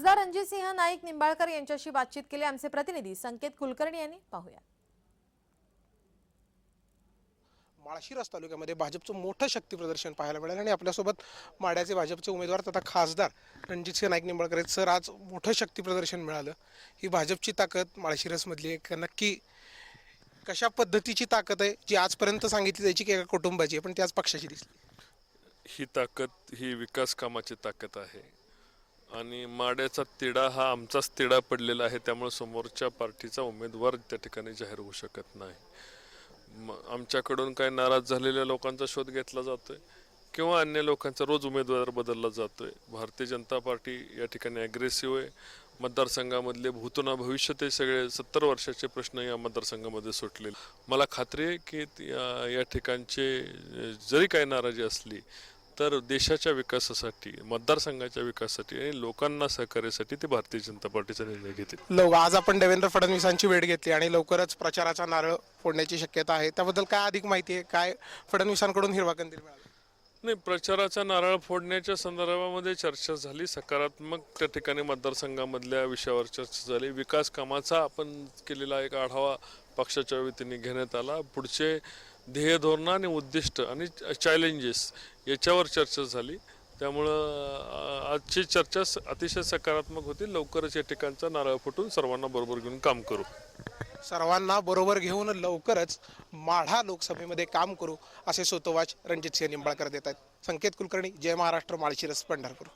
खासदार रणजितसिंह नाईक निंबाळकर यांच्याशी बातचीत केली. आमचे प्रतिनिधी संकेत कुलकर्णी यांनी पाहूया. माळशिरस तालुक्यामध्ये भाजपचं मोठं शक्ती प्रदर्शन पाहायला मिळालं आणि आपल्यासोबत माड्याचे भाजपचे उमेदवार तथा खासदार रणजितसिंह नाईक निंबाळकर आहेत. सर आज मोठं शक्ती प्रदर्शन मिळालं. ही भाजपची ताकद माळशिरसमधली आहे. का नक्की कशा पद्धतीची ताकद आहे जी आजपर्यंत सांगितली जायची की एका कुटुंबाची आहे पण ती आज पक्षाची दिसली. ही ताकद ही विकास कामाची ताकद आहे. आणि माड्याचा तिढा हा आमचाच तिढा पडलेला आहे. त्यामुळे समोरच्या पार्टीचा उमेदवार त्या ठिकाणी जाहीर होऊ शकत नाही. म- आमच्याकडून काही नाराज झालेल्या लोकांचा शोध घेतला जातोय किंवा अन्य लोकांचा रोज उमेदवार बदलला जातोय. भारतीय जनता पार्टी या ठिकाणी ॲग्रेसिव्ह आहे. मतदारसंघामधले भूतोना भविष्य ते सगळे सत्तर वर्षाचे प्रश्न या मतदारसंघामध्ये सुटले मला खात्री आहे की या या ठिकाणचे जरी काही नाराजी असली तर देशाच्या विकासासाठी मतदारसंघाच्या विकासासाठी आणि लोकांना सहकार्यासाठी ते भारतीय जनता पार्टीचा निर्णय घेतील. लव आज आपण देवेंद्र फडणवीसांची भेट घेतली आणि लवकरच प्रचाराचा नारळ फोडण्याची शक्यता आहे. त्याबद्दल काय अधिक माहिती आहे? काय फडणवीसांकडून हिरवा कंदील मिळाला? नाही प्रचाराचा नारळ फोडण्याच्या संदर्भामध्ये चर्चा झाली. सकारात्मक त्या ठिकाणी मतदारसंघामधल्या विषयावर चर्चा झाली. विकास कामाचा आपण केलेला एक आढावा पक्षाच्या वतीने घेण्यात आला. पुढचे ध्येयधोरणं आणि उद्दिष्ट आणि चॅलेंजेस याच्यावर चर्चा झाली. त्यामुळं आजची चर्चा अतिशय सकारात्मक होती. लवकरच या ठिकाणचा नारळ फुटून सर्वांना बरोबर घेऊन काम करू. सर्वांना बरोबर घेऊन लवकरच माढा लोकसभेमध्ये काम करू असे सोतोवाच रणजितसिंह निंबाळकर देत आहेत. संकेत कुलकर्णी जय महाराष्ट्र माळशिरस पंढरपूर.